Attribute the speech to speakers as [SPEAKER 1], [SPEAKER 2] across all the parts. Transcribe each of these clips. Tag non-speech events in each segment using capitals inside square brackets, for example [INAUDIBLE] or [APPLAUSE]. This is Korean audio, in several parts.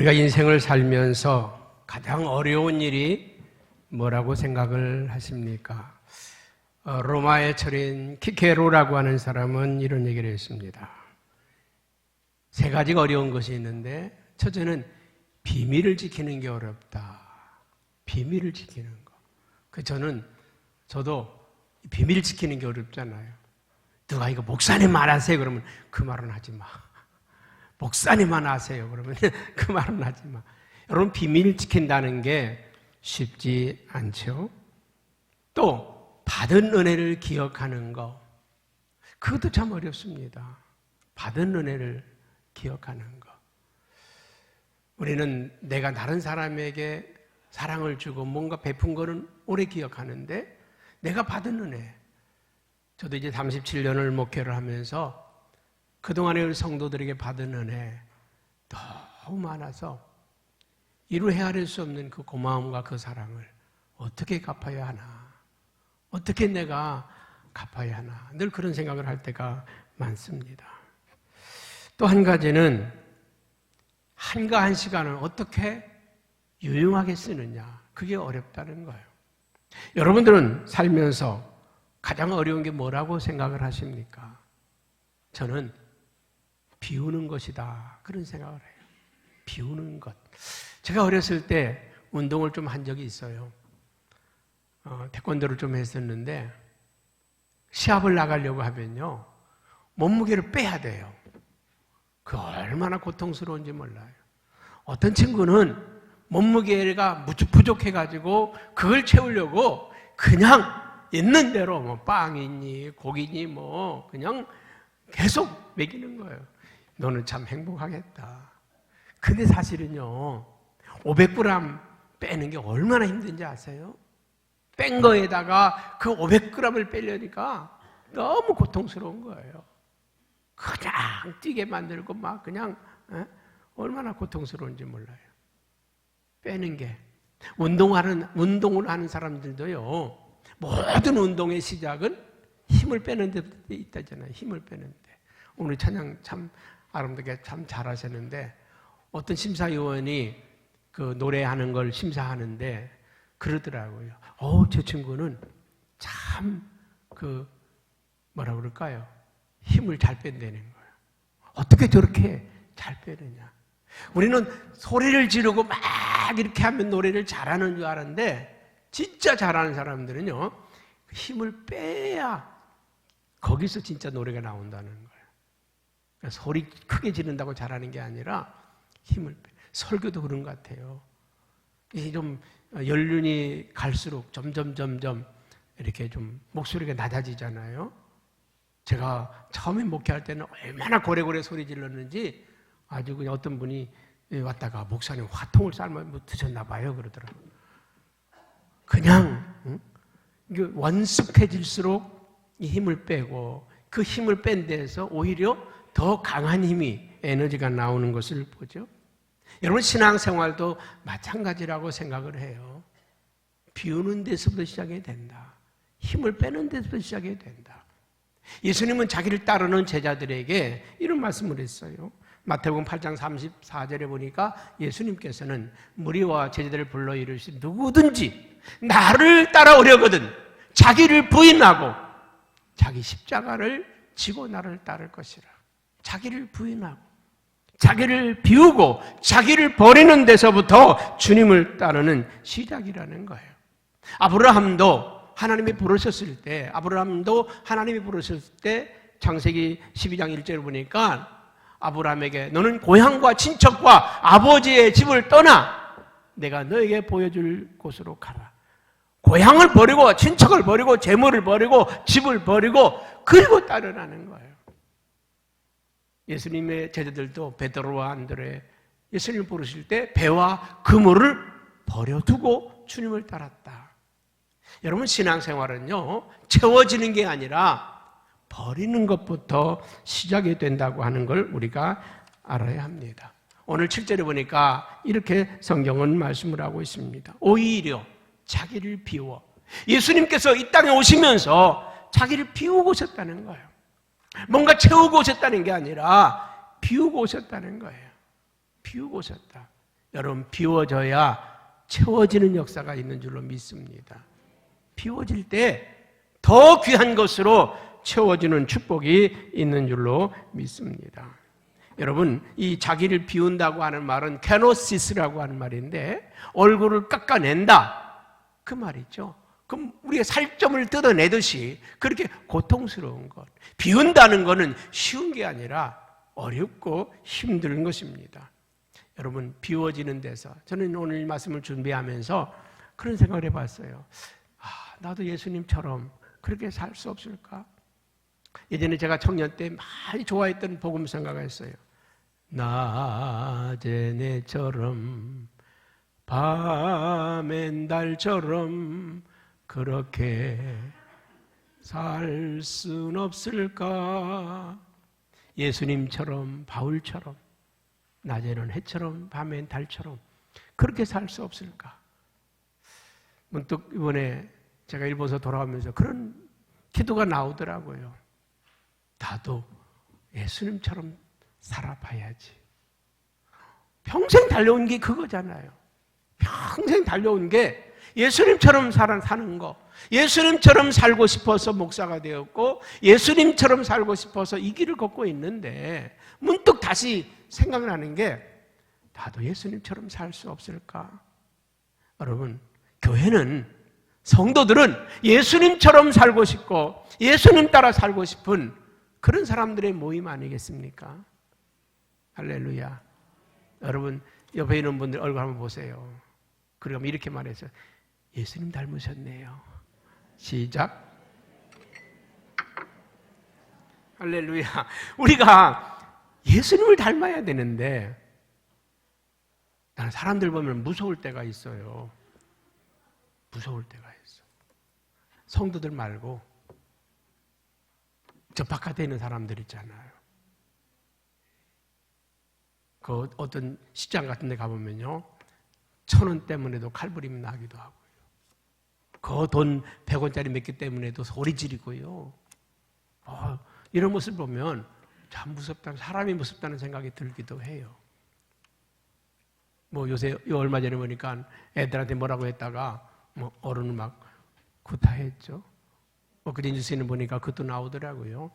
[SPEAKER 1] 우리가 인생을 살면서 가장 어려운 일이 뭐라고 생각을 하십니까? 어, 로마의 철인 키케로라고 하는 사람은 이런 얘기를 했습니다. 세 가지가 어려운 것이 있는데, 첫째는 비밀을 지키는 게 어렵다. 비밀을 지키는 거. 그 저는, 저도 비밀을 지키는 게 어렵잖아요. 누가 이거 목사님 말하세요. 그러면 그 말은 하지 마. 목사님만 아세요. 그러면 [LAUGHS] 그 말은 하지 마. 여러분, 비밀 지킨다는 게 쉽지 않죠? 또, 받은 은혜를 기억하는 거. 그것도 참 어렵습니다. 받은 은혜를 기억하는 거. 우리는 내가 다른 사람에게 사랑을 주고 뭔가 베푼 거는 오래 기억하는데 내가 받은 은혜. 저도 이제 37년을 목회를 하면서 그동안의 성도들에게 받은 은혜 너무 많아서 이루 헤아릴 수 없는 그 고마움과 그 사랑을 어떻게 갚아야 하나. 어떻게 내가 갚아야 하나. 늘 그런 생각을 할 때가 많습니다. 또 한 가지는 한가한 시간을 어떻게 유용하게 쓰느냐. 그게 어렵다는 거예요. 여러분들은 살면서 가장 어려운 게 뭐라고 생각을 하십니까? 저는 비우는 것이다. 그런 생각을 해요. 비우는 것. 제가 어렸을 때 운동을 좀 한 적이 있어요. 어, 태권도를 좀 했었는데 시합을 나가려고 하면요. 몸무게를 빼야 돼요. 그 얼마나 고통스러운지 몰라요. 어떤 친구는 몸무게가 부족해가지고 그걸 채우려고 그냥 있는 대로 뭐 빵이니 고기니 뭐 그냥 계속 먹이는 거예요. 너는 참 행복하겠다. 근데 사실은요, 500g 빼는 게 얼마나 힘든지 아세요? 뺀 거에다가 그 500g을 빼려니까 너무 고통스러운 거예요. 그냥 뛰게 만들고 막 그냥 에? 얼마나 고통스러운지 몰라요. 빼는 게 운동하는 운동을 하는 사람들도요. 모든 운동의 시작은 힘을 빼는 데 있다잖아요. 힘을 빼는데 오늘 찬양 참 아름답게 참 잘하셨는데 어떤 심사위원이 그 노래하는 걸 심사하는데 그러더라고요. 어, 저 친구는 참 그 뭐라 그럴까요? 힘을 잘 뺀다는 거예요. 어떻게 저렇게 잘 빼느냐? 우리는 소리를 지르고 막 이렇게 하면 노래를 잘하는 줄 아는데 진짜 잘하는 사람들은요 힘을 빼야 거기서 진짜 노래가 나온다는 거예요. 그러니까 소리 크게 지른다고 잘하는 게 아니라 힘을 빼. 설교도 그런 것 같아요. 좀 연륜이 갈수록 점점 점점 이렇게 좀 목소리가 낮아지잖아요. 제가 처음에 목회할 때는 얼마나 고래고래 소리 질렀는지 아주 그냥 어떤 분이 왔다가 목사님 화통을 삶아 뭐 드셨나 봐요 그러더라고요. 그냥 응? 원숙해질수록 이 힘을 빼고 그 힘을 뺀 데에서 오히려 더 강한 힘이 에너지가 나오는 것을 보죠. 여러분 신앙생활도 마찬가지라고 생각을 해요. 비우는 데서부터 시작이 된다. 힘을 빼는 데서부터 시작이 된다. 예수님은 자기를 따르는 제자들에게 이런 말씀을 했어요. 마태복음 8장 34절에 보니까 예수님께서는 무리와 제자들을 불러 이르시 누구든지 나를 따라오려거든 자기를 부인하고 자기 십자가를 지고 나를 따를 것이라. 자기를 부인하고 자기를 비우고 자기를 버리는 데서부터 주님을 따르는 시작이라는 거예요. 아브라함도 하나님이 부르셨을 때, 아브라함도 하나님이 부르셨을 때 창세기 12장 1절을 보니까 아브라함에게 너는 고향과 친척과 아버지의 집을 떠나 내가 너에게 보여줄 곳으로 가라. 고향을 버리고 친척을 버리고 재물을 버리고 집을 버리고 그리고 따르라는 거예요. 예수님의 제자들도 베드로와 안드레 예수님을 부르실 때 배와 그물을 버려두고 주님을 따랐다. 여러분 신앙생활은요 채워지는 게 아니라 버리는 것부터 시작이 된다고 하는 걸 우리가 알아야 합니다. 오늘 7절에 보니까 이렇게 성경은 말씀을 하고 있습니다. 오히려 자기를 비워 예수님께서 이 땅에 오시면서 자기를 비우고 오셨다는 거예요. 뭔가 채우고 오셨다는 게 아니라 비우고 오셨다는 거예요. 비우고 오셨다. 여러분 비워져야 채워지는 역사가 있는 줄로 믿습니다. 비워질 때 더 귀한 것으로 채워지는 축복이 있는 줄로 믿습니다. 여러분, 이 자기를 비운다고 하는 말은 캐노시스라고 하는 말인데 얼굴을 깎아낸다. 그 말이죠. 그럼 우리가 살점을 뜯어내듯이 그렇게 고통스러운 것. 비운다는 것은 쉬운 게 아니라 어렵고 힘든 것입니다. 여러분, 비워지는 데서 저는 오늘 말씀을 준비하면서 그런 생각을 해봤어요. 아, 나도 예수님처럼 그렇게 살 수 없을까? 예전에 제가 청년 때 많이 좋아했던 복음 생각을 했어요. 낮에 내처럼 밤엔 달처럼 그렇게 살 순 없을까? 예수님처럼 바울처럼 낮에는 해처럼 밤엔 달처럼 그렇게 살 수 없을까? 문득 이번에 제가 일본에서 돌아오면서 그런 기도가 나오더라고요. 나도 예수님처럼 살아봐야지. 평생 달려온 게 그거잖아요. 평생 달려온 게 예수님처럼 살아 사는 거. 예수님처럼 살고 싶어서 목사가 되었고, 예수님처럼 살고 싶어서 이 길을 걷고 있는데, 문득 다시 생각나는 게, 나도 예수님처럼 살 수 없을까? 여러분, 교회는, 성도들은 예수님처럼 살고 싶고, 예수님 따라 살고 싶은 그런 사람들의 모임 아니겠습니까? 할렐루야. 여러분, 옆에 있는 분들 얼굴 한번 보세요. 그러면 이렇게 말해서 예수님 닮으셨네요. 시작. 할렐루야. 우리가 예수님을 닮아야 되는데 나는 사람들 보면 무서울 때가 있어요. 무서울 때가 있어. 성도들 말고 저 바깥에 있는 사람들 있잖아요. 그 어떤 시장 같은 데 가보면요. 천 원 때문에도 칼부림 나기도 하고요. 그 돈 100원짜리 몇개 때문에도 소리 지르고요. 어, 이런 모습을 보면 참 무섭다. 사람이 무섭다는 생각이 들기도 해요. 뭐 요새 얼마 전에 보니까 애들한테 뭐라고 했다가 뭐 어른은 막 구타했죠. 엊그제 뉴스에는 보니까 그것도 나오더라고요.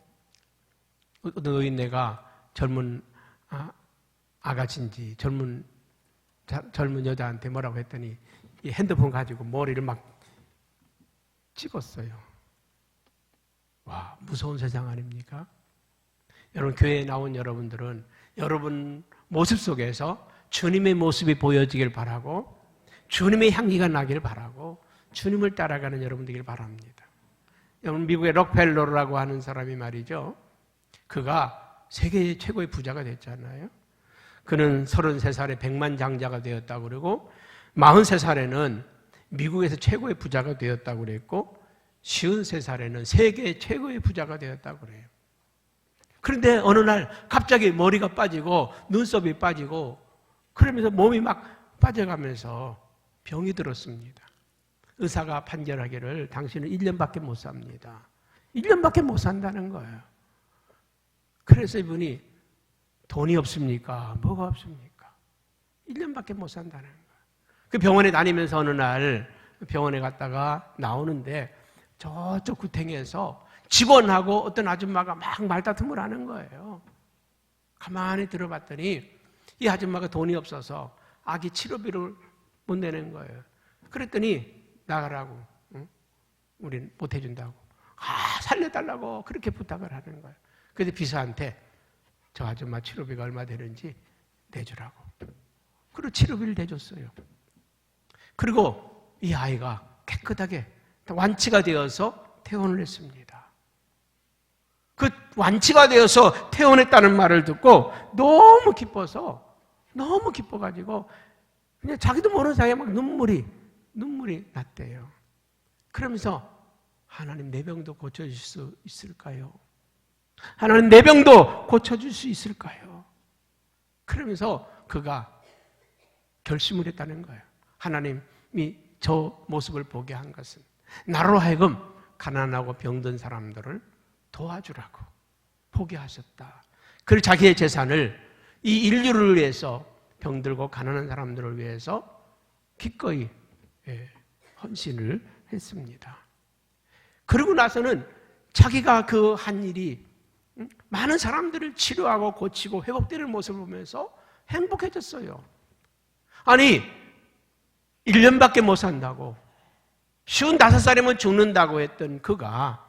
[SPEAKER 1] 어떤 노인네가 젊은 아, 아가씨인지 젊은 자, 젊은 여자한테 뭐라고 했더니 이 핸드폰 가지고 머리를 막 찍었어요. 와 무서운 세상 아닙니까? 여러분 교회에 나온 여러분들은 여러분 모습 속에서 주님의 모습이 보여지길 바라고 주님의 향기가 나길 바라고 주님을 따라가는 여러분 되길 바랍니다. 여러분 미국의 록펠러라고 하는 사람이 말이죠. 그가 세계 최고의 부자가 됐잖아요. 그는 33살에 백만 장자가 되었다고 그러고 43살에는 미국에서 최고의 부자가 되었다고 그랬고 53살에는 세계 최고의 부자가 되었다고 그래요. 그런데 어느 날 갑자기 머리가 빠지고 눈썹이 빠지고 그러면서 몸이 막 빠져가면서 병이 들었습니다. 의사가 판결하기를 당신은 1년밖에 못 삽니다. 1년밖에 못 산다는 거예요. 그래서 이분이 돈이 없습니까? 뭐가 없습니까? 1년밖에 못 산다는 거예요. 그 병원에 다니면서 어느 날 병원에 갔다가 나오는데 저쪽 구탱에서 직원하고 어떤 아줌마가 막 말다툼을 하는 거예요. 가만히 들어봤더니 이 아줌마가 돈이 없어서 아기 치료비를 못 내는 거예요. 그랬더니 나가라고. 응? 우린 못 해준다고. 아, 살려달라고 그렇게 부탁을 하는 거예요. 그래서 비서한테 저 아줌마 치료비가 얼마 되는지 내주라고. 그리고 치료비를 내줬어요. 그리고 이 아이가 깨끗하게 완치가 되어서 퇴원을 했습니다. 그 완치가 되어서 퇴원했다는 말을 듣고 너무 기뻐서 너무 기뻐가지고 그냥 자기도 모르는 사이에 막 눈물이 눈물이 났대요. 그러면서 하나님 내 병도 고쳐줄 수 있을까요? 하나님 내 병도 고쳐줄 수 있을까요? 그러면서 그가 결심을 했다는 거예요. 하나님이 저 모습을 보게 한 것은 나로 하여금 가난하고 병든 사람들을 도와주라고 포기하셨다. 그리고 자기의 재산을 이 인류를 위해서 병들고 가난한 사람들을 위해서 기꺼이 예, 헌신을 했습니다. 그러고 나서는 자기가 그 한 일이 음, 많은 사람들을 치료하고 고치고 회복되는 모습을 보면서 행복해졌어요. 아니, 1년밖에 못 산다고, 쉬운 다섯 살이면 죽는다고 했던 그가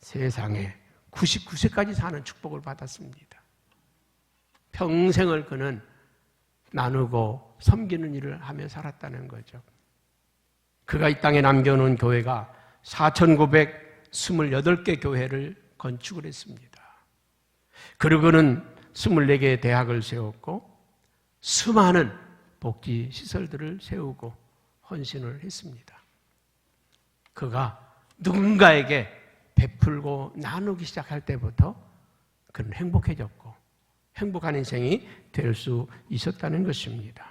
[SPEAKER 1] 세상에 99세까지 사는 축복을 받았습니다. 평생을 그는 나누고 섬기는 일을 하며 살았다는 거죠. 그가 이 땅에 남겨놓은 교회가 4,928개 교회를 건축을 했습니다. 그리고 그는 24개의 대학을 세웠고 수많은 복지 시설들을 세우고 헌신을 했습니다. 그가 누군가에게 베풀고 나누기 시작할 때부터 그는 행복해졌고 행복한 인생이 될 수 있었다는 것입니다.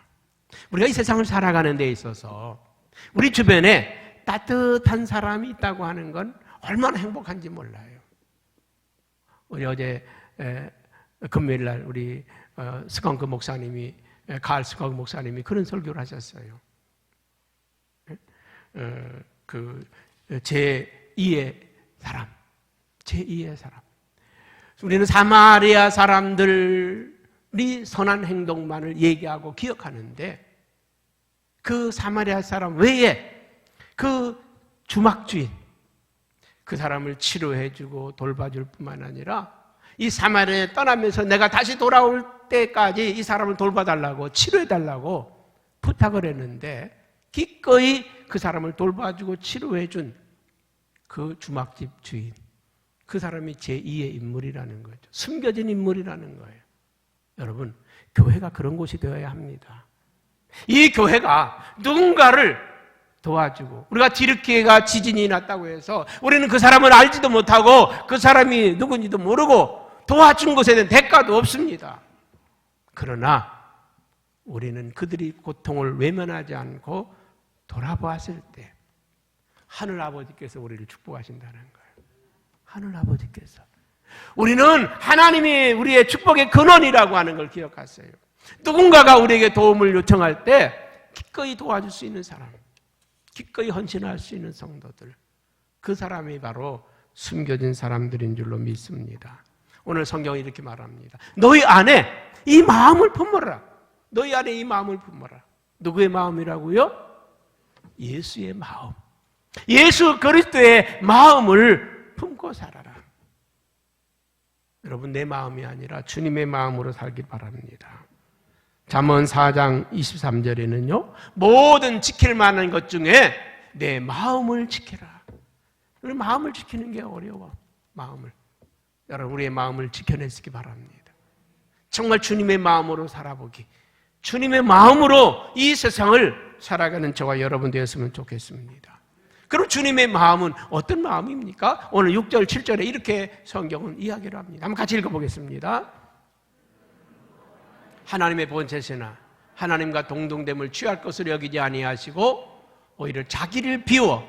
[SPEAKER 1] 우리가 이 세상을 살아가는 데 있어서 우리 주변에 따뜻한 사람이 있다고 하는 건 얼마나 행복한지 몰라요. 우리 어제 에, 금요일 날 우리 어, 스컹크 목사님이 에, 가을 스컹크 목사님이 그런 설교를 하셨어요. 어, 그 제 2의 사람, 제 2의 사람. 우리는 사마리아 사람들이 선한 행동만을 얘기하고 기억하는데 그 사마리아 사람 외에 그 주막주인 그 사람을 치료해주고 돌봐줄 뿐만 아니라 이 사마리아에 떠나면서 내가 다시 돌아올 때까지 이 사람을 돌봐달라고 치료해달라고 부탁을 했는데 기꺼이 그 사람을 돌봐주고 치료해준 그 주막집 주인 그 사람이 제2의 인물이라는 거죠. 숨겨진 인물이라는 거예요. 여러분, 교회가 그런 곳이 되어야 합니다. 이 교회가 누군가를 도와주고 우리가 디르키가 지진이 났다고 해서 우리는 그 사람을 알지도 못하고 그 사람이 누군지도 모르고 도와준 것에 대한 대가도 없습니다. 그러나 우리는 그들이 고통을 외면하지 않고 돌아보았을 때 하늘 아버지께서 우리를 축복하신다는 거예요. 하늘 아버지께서. 우리는 하나님이 우리의 축복의 근원이라고 하는 걸 기억하세요. 누군가가 우리에게 도움을 요청할 때 기꺼이 도와줄 수 있는 사람, 기꺼이 헌신할 수 있는 성도들, 그 사람이 바로 숨겨진 사람들인 줄로 믿습니다. 오늘 성경이 이렇게 말합니다. 너희 안에 이 마음을 품어라. 너희 안에 이 마음을 품어라. 누구의 마음이라고요? 예수의 마음. 예수 그리스도의 마음을 품고 살아라. 여러분 내 마음이 아니라 주님의 마음으로 살길 바랍니다. 잠언 4장 23절에는요. 모든 지킬 만한 것 중에 내 마음을 지켜라. 우리 마음을 지키는 게 어려워. 마음을. 여러분 우리의 마음을 지켜내시기 바랍니다. 정말 주님의 마음으로 살아보기. 주님의 마음으로 이 세상을 살아가는 저와 여러분 되었으면 좋겠습니다. 그럼 주님의 마음은 어떤 마음입니까? 오늘 6절, 7절에 이렇게 성경은 이야기를 합니다. 한번 같이 읽어보겠습니다. 하나님의 본체시나 하나님과 동등됨을 취할 것으로 여기지 아니하시고 오히려 자기를 비워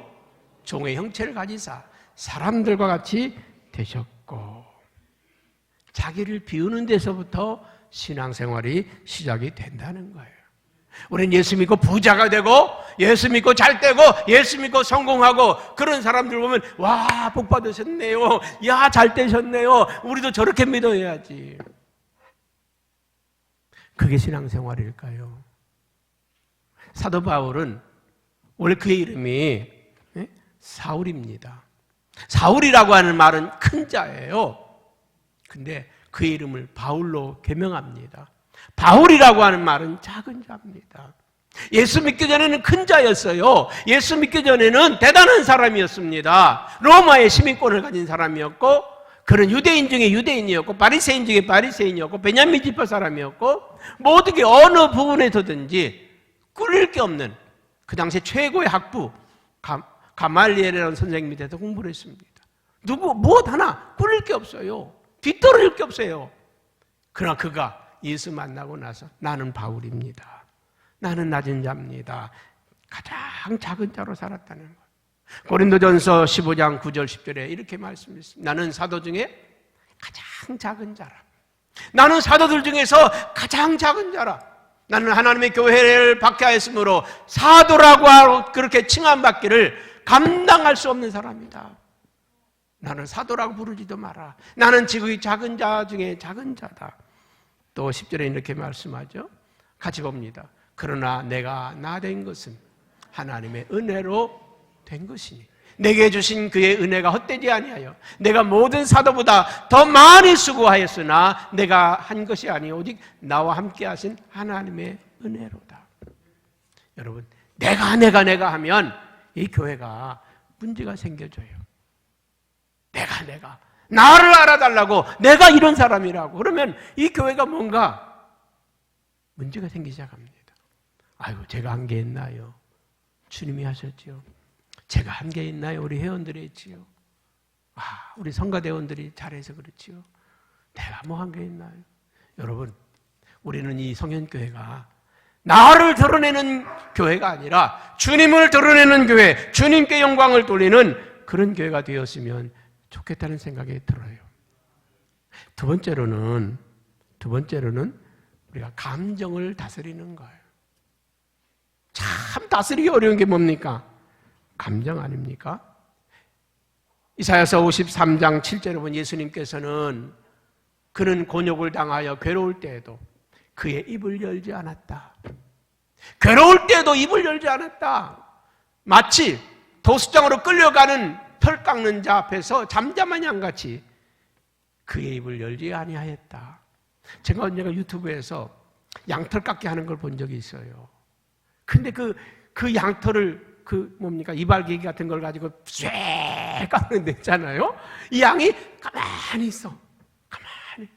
[SPEAKER 1] 종의 형체를 가지사 사람들과 같이 되셨고 자기를 비우는 데서부터 신앙생활이 시작이 된다는 거예요. 우리는 예수 믿고 부자가 되고 예수 믿고 잘 되고 예수 믿고 성공하고 그런 사람들 보면 와 복 받으셨네요. 야 잘 되셨네요. 우리도 저렇게 믿어야지. 그게 신앙생활일까요? 사도 바울은 원래 그의 이름이 예? 사울입니다. 사울이라고 하는 말은 큰 자예요. 근데 그의 이름을 바울로 개명합니다. 바울이라고 하는 말은 작은 자입니다. 예수 믿기 전에는 큰 자였어요. 예수 믿기 전에는 대단한 사람이었습니다. 로마의 시민권을 가진 사람이었고, 그런 유대인 중에 유대인이었고, 바리새인 중에 바리새인이었고, 베냐민 지파 사람이었고, 모든 게 어느 부분에서든지 꿀릴 게 없는 그 당시 최고의 학부 가, 가말리엘이라는 선생님 밑에서 공부를 했습니다. 누구 무엇 하나 꿀릴 게 없어요. 뒤떨어질 게 없어요. 그러나 그가 예수 만나고 나서 나는 바울입니다. 나는 낮은 자입니다. 가장 작은 자로 살았다는 것. 고린도전서 15장 9절 10절에 이렇게 말씀했습니다. 나는 사도 중에 가장 작은 자라. 나는 사도들 중에서 가장 작은 자라. 나는 하나님의 교회를 박해하였으므로 사도라고 그렇게 칭함받기를 감당할 수 없는 사람이다. 나는 사도라고 부르지도 마라. 나는 지극히 작은 자 중에 작은 자다. 또 10절에 이렇게 말씀하죠. 같이 봅니다. 그러나 내가 나 된 것은 하나님의 은혜로 된 것이니 내게 주신 그의 은혜가 헛되지 아니하여 내가 모든 사도보다 더 많이 수고하였으나 내가 한 것이 아니 오직 나와 함께 하신 하나님의 은혜로다. 여러분, 내가 내가 내가 하면 이 교회가 문제가 생겨져요. 내가 내가 나를 알아달라고 내가 이런 사람이라고 그러면 이 교회가 뭔가 문제가 생기기 시작합니다. 아이고 제가 한 게 있나요? 주님이 하셨지요. 제가 한 게 있나요? 우리 회원들이 했지요. 아, 우리 성가대원들이 잘해서 그렇지요. 내가 뭐 한 게 있나요? 여러분, 우리는 이 성현교회가 나를 드러내는 교회가 아니라 주님을 드러내는 교회, 주님께 영광을 돌리는 그런 교회가 되었으면 좋겠다는 생각이 들어요. 두 번째로는, 두 번째로는 우리가 감정을 다스리는 거예요. 참 다스리기 어려운 게 뭡니까? 감정 아닙니까? 이사야서 53장 7절에 보면 예수님께서는 그는 곤욕을 당하여 괴로울 때에도 그의 입을 열지 않았다. 괴로울 때에도 입을 열지 않았다. 마치 도수장으로 끌려가는 털 깎는 자 앞에서 잠잠한 양같이 그의 입을 열지 아니하였다. 제가 언젠가 유튜브에서 양털 깎기 하는 걸 본 적이 있어요. 근데 그, 그 양털을 그 뭡니까 이발기기 같은 걸 가지고 쇠 깎는 데 있잖아요. 이 양이 가만히 있어. 가만히.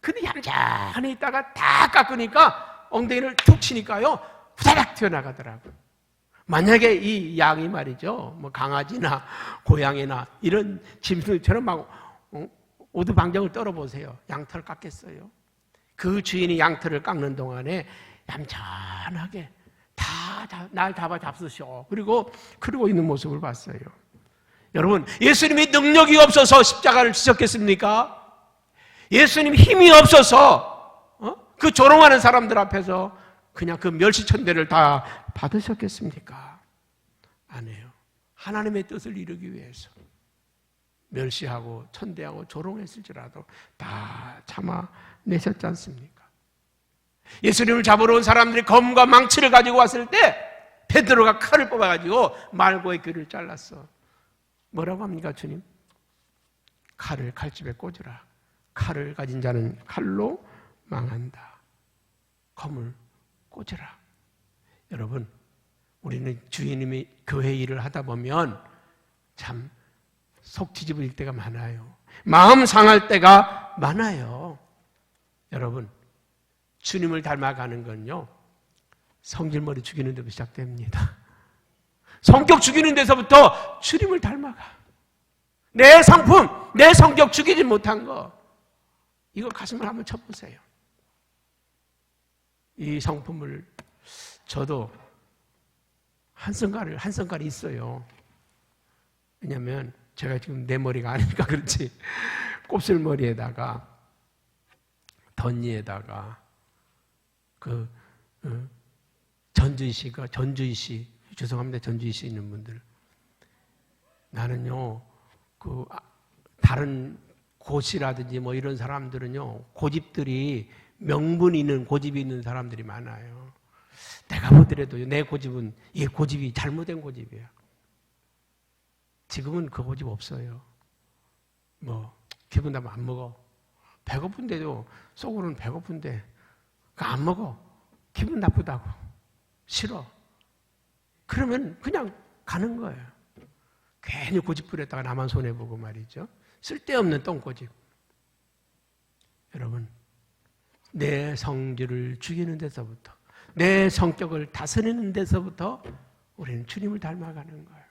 [SPEAKER 1] 근데 얌전히 있다가 다 깎으니까 엉덩이를 툭 치니까요. 후다닥 튀어나가더라고요. 만약에 이 양이 말이죠. 뭐 강아지나 고양이나 이런 짐승처럼 막 어, 오두방정을 떨어보세요. 양털 깎겠어요. 그 주인이 양털을 깎는 동안에 얌전하게 다, 날 잡아 잡수셔. 그리고 그러고 있는 모습을 봤어요. 여러분, 예수님이 능력이 없어서 십자가를 지셨겠습니까? 예수님 힘이 없어서 어? 그 조롱하는 사람들 앞에서 그냥 그 멸시천대를 다 받으셨겠습니까? 아니에요. 하나님의 뜻을 이루기 위해서 멸시하고 천대하고 조롱했을지라도 다 참아내셨지 않습니까? 예수님을 잡으러 온 사람들이 검과 망치를 가지고 왔을 때 베드로가 칼을 뽑아가지고 말고의 귀를 잘랐어. 뭐라고 합니까, 주님? 칼을 칼집에 꽂으라. 칼을 가진 자는 칼로 망한다. 검을 꽂으라. 여러분, 우리는 주인님이 교회 일을 하다 보면 참 속 뒤집을 때가 많아요. 마음 상할 때가 많아요. 여러분, 주님을 닮아가는 건요, 성질머리 죽이는 데부터 시작됩니다. [LAUGHS] 성격 죽이는 데서부터 주님을 닮아가. 내 상품, 내 성격 죽이지 못한 거, 이거 가슴을 한번 쳐보세요. 이 상품을 저도 한 성깔을, 한 성깔이 있어요. 왜냐면 제가 지금 내 머리가 아니니까 그렇지. [LAUGHS] 곱슬머리에다가, 덧니에다가, 그 어, 전주시가 전주시 죄송합니다 전주시 있는 분들 나는요 그 아, 다른 고시라든지 뭐 이런 사람들은요 고집들이 명분 있는 고집이 있는 사람들이 많아요. 내가 보더라도 내 고집은 이 고집이 잘못된 고집이야. 지금은 그 고집 없어요. 뭐 기분 나면 안 먹어. 배고픈데도 속으로는 배고픈데 안 먹어. 기분 나쁘다고. 싫어. 그러면 그냥 가는 거예요. 괜히 고집 부렸다가 나만 손해 보고 말이죠. 쓸데없는 똥고집. 여러분, 내 성질을 죽이는 데서부터, 내 성격을 다스리는 데서부터 우리는 주님을 닮아가는 거예요.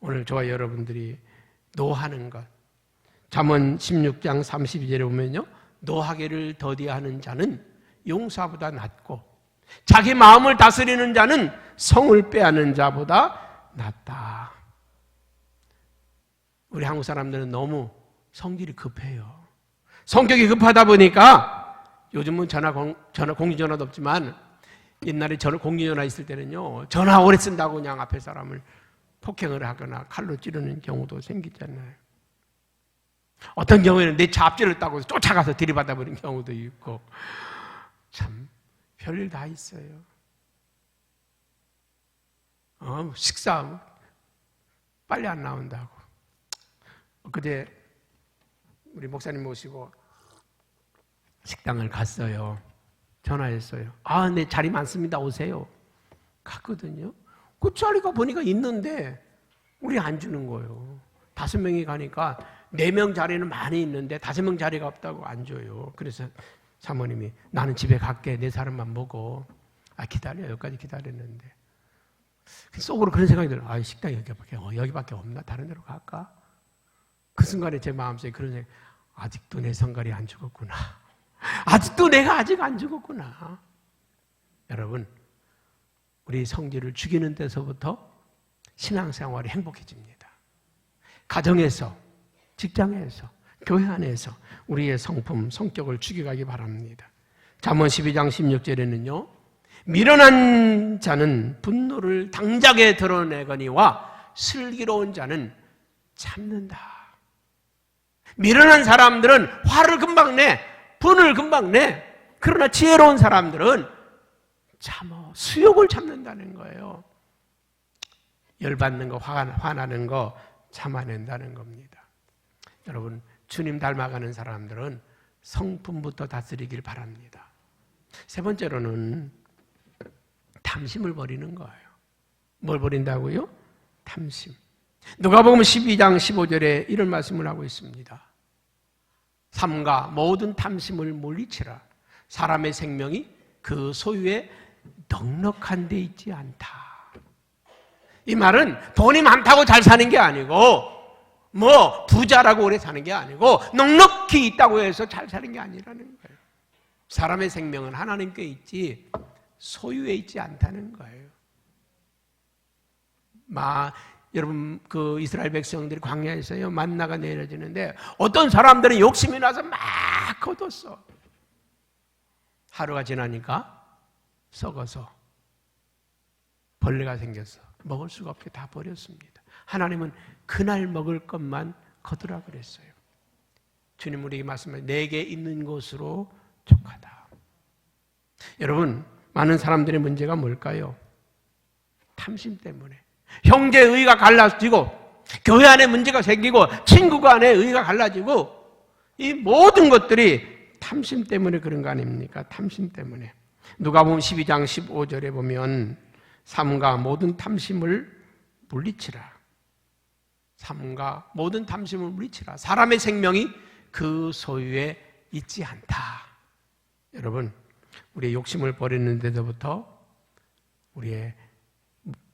[SPEAKER 1] 오늘 저와 여러분들이 노하는 것. 잠언 16장 32절에 보면요. 노하기를 더디하는 자는 용사보다 낫고 자기 마음을 다스리는 자는 성을 빼앗는 자보다 낫다. 우리 한국 사람들은 너무 성질이 급해요. 성격이 급하다 보니까 요즘은 전화 공, 전화 공중전화도 없지만 옛날에 전화 공중전화 있을 때는요 전화 오래 쓴다고 그냥 앞에 사람을 폭행을 하거나 칼로 찌르는 경우도 생기잖아요. 어떤 경우에는 내차 앞줄을 따고 쫓아가서 들이받아 버린 경우도 있고 참 별일 다 있어요. 어, 식사 빨리 안 나온다고. 그때 우리 목사님 모시고 식당을 갔어요. 전화했어요. 아, 네 자리 많습니다. 오세요. 갔거든요. 그 자리가 보니까 있는데 우리 안 주는 거예요. 다섯 명이 가니까 네 명 자리는 많이 있는데 다섯 명 자리가 없다고 안 줘요. 그래서 사모님이 나는 집에 갈게 내 사람만 먹어. 아 기다려 여기까지 기다렸는데 속으로 그런 생각이 들어요. 아 식당 여기밖에 어, 여기밖에 없나 다른 데로 갈까? 그 순간에 제 마음속에 그런 생각. 아직도 내 성갈이 안 죽었구나. 아직도 내가 아직 안 죽었구나. 여러분 우리 성질을 죽이는 데서부터 신앙생활이 행복해집니다. 가정에서, 직장에서, 교회 안에서 우리의 성품, 성격을 죽여가기 바랍니다. 잠언 12장 16절에는요. 미련한 자는 분노를 당장에 드러내거니와 슬기로운 자는 참는다. 미련한 사람들은 화를 금방 내, 분을 금방 내. 그러나 지혜로운 사람들은 참어 수욕을 참는다는 거예요. 열받는 거, 화, 화나는 거 참아낸다는 겁니다. 여러분, 주님 닮아가는 사람들은 성품부터 다스리길 바랍니다. 세 번째로는 탐심을 버리는 거예요. 뭘 버린다고요? 탐심. 누가복음 12장 15절에 이런 말씀을 하고 있습니다. 삼가 모든 탐심을 물리치라. 사람의 생명이 그 소유에 넉넉한 데 있지 않다. 이 말은 돈이 많다고 잘 사는 게 아니고 뭐 부자라고 오래 사는 게 아니고 넉넉히 있다고 해서 잘 사는 게 아니라는 거예요. 사람의 생명은 하나님께 있지 소유에 있지 않다는 거예요. 마 여러분 그 이스라엘 백성들이 광야에서요 만나가 내려지는데 어떤 사람들은 욕심이 나서 막 거뒀어. 하루가 지나니까 썩어서 벌레가 생겼어. 먹을 수가 없게 다 버렸습니다. 하나님은 그날 먹을 것만 거두라 그랬어요. 주님 우리에게 말씀하신 내게 있는 것으로 족하다. 여러분 많은 사람들의 문제가 뭘까요? 탐심 때문에 형제 의가 갈라지고 교회 안에 문제가 생기고 친구 간에 의가 갈라지고 이 모든 것들이 탐심 때문에 그런 거 아닙니까? 탐심 때문에 누가 보면 12장 15절에 보면 삼가 모든 탐심을 물리치라. 삼가 모든 탐심을 물리치라. 사람의 생명이 그 소유에 있지 않다. 여러분, 우리의 욕심을 버리는 데서부터 우리의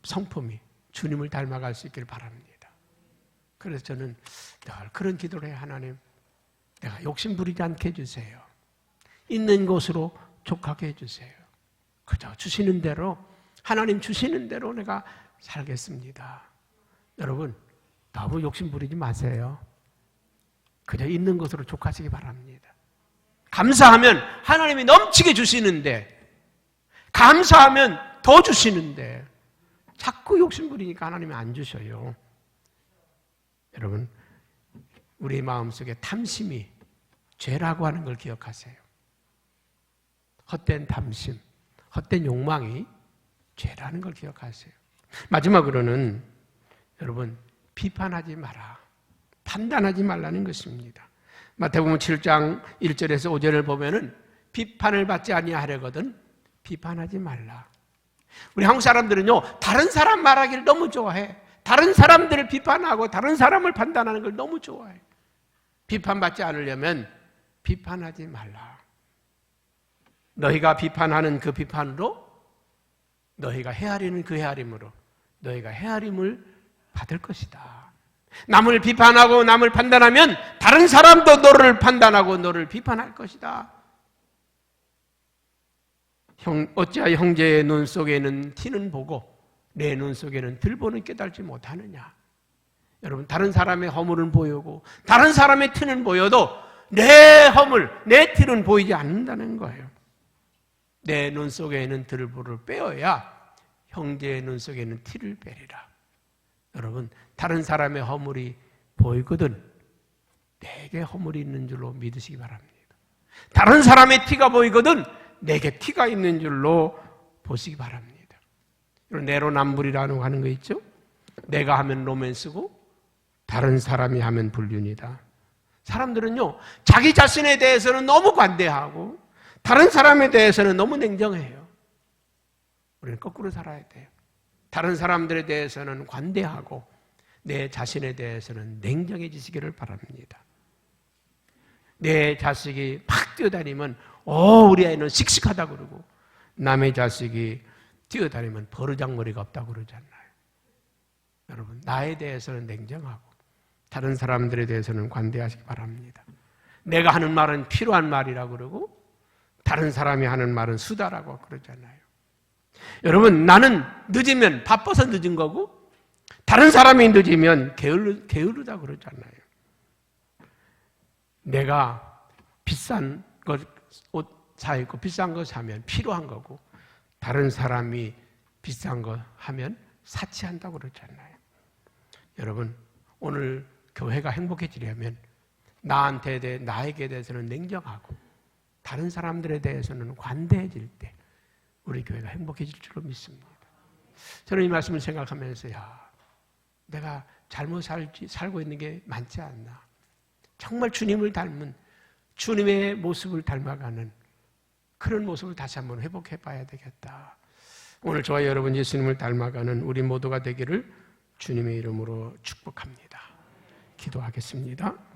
[SPEAKER 1] 성품이 주님을 닮아갈 수 있기를 바랍니다. 그래서 저는 늘 그런 기도를 해요. 하나님, 내가 욕심 부리지 않게 해주세요. 있는 곳으로 족하게 해주세요. 그저 주시는 대로 하나님 주시는 대로 내가 살겠습니다. 여러분, 너무 욕심 부리지 마세요. 그저 있는 것으로 족하시기 바랍니다. 감사하면 하나님이 넘치게 주시는데, 감사하면 더 주시는데, 자꾸 욕심 부리니까 하나님이 안 주셔요. 여러분, 우리 마음속에 탐심이 죄라고 하는 걸 기억하세요. 헛된 탐심, 헛된 욕망이 죄라는 걸 기억하세요. 마지막으로는 여러분 비판하지 마라. 판단하지 말라는 것입니다. 마태복음 7장 1절에서 5절을 보면은 비판을 받지 아니하려거든 비판하지 말라. 우리 한국 사람들은요 다른 사람 말하기를 너무 좋아해. 다른 사람들을 비판하고 다른 사람을 판단하는 걸 너무 좋아해. 비판받지 않으려면 비판하지 말라. 너희가 비판하는 그 비판으로 너희가 헤아리는 그 헤아림으로 너희가 헤아림을 받을 것이다. 남을 비판하고 남을 판단하면 다른 사람도 너를 판단하고 너를 비판할 것이다. 형, 어찌하여 형제의 눈 속에는 티는 보고 내 눈 속에는 들보는 깨달지 못하느냐. 여러분, 다른 사람의 허물은 보이고 다른 사람의 티는 보여도 내 허물, 내 티는 보이지 않는다는 거예요. 내 눈 속에 있는 들보를 빼어야 형제의 눈 속에 있는 티를 빼리라. 여러분, 다른 사람의 허물이 보이거든 내게 허물이 있는 줄로 믿으시기 바랍니다. 다른 사람의 티가 보이거든 내게 티가 있는 줄로 보시기 바랍니다. 내로남불이라는 거 하는 거 있죠? 내가 하면 로맨스고 다른 사람이 하면 불륜이다. 사람들은요, 자기 자신에 대해서는 너무 관대하고 다른 사람에 대해서는 너무 냉정해요. 우리는 거꾸로 살아야 돼요. 다른 사람들에 대해서는 관대하고 내 자신에 대해서는 냉정해지시기를 바랍니다. 내 자식이 막 뛰어다니면 어 우리 아이는 씩씩하다 그러고 남의 자식이 뛰어다니면 버르장머리가 없다고 그러잖아요. 여러분 나에 대해서는 냉정하고 다른 사람들에 대해서는 관대하시기 바랍니다. 내가 하는 말은 필요한 말이라고 그러고 다른 사람이 하는 말은 수다라고 그러잖아요. 여러분 나는 늦으면 바빠서 늦은 거고 다른 사람이 늦으면 게을르, 게으르다 그러잖아요. 내가 비싼 것, 옷 사 입고 비싼 거 사면 필요한 거고, 다른 사람이 비싼 거 하면 사치한다고 그러잖아요. 여러분, 오늘 교회가 행복해지려면 나한테 대해, 나에게 대해서는 냉정하고, 다른 사람들에 대해서는 관대해질 때, 우리 교회가 행복해질 줄로 믿습니다. 저는 이 말씀을 생각하면서, 야, 내가 잘못 살지, 살고 있는 게 많지 않나. 정말 주님을 닮은 주님의 모습을 닮아가는 그런 모습을 다시 한번 회복해 봐야 되겠다. 오늘 저와 여러분 예수님을 닮아가는 우리 모두가 되기를 주님의 이름으로 축복합니다. 기도하겠습니다.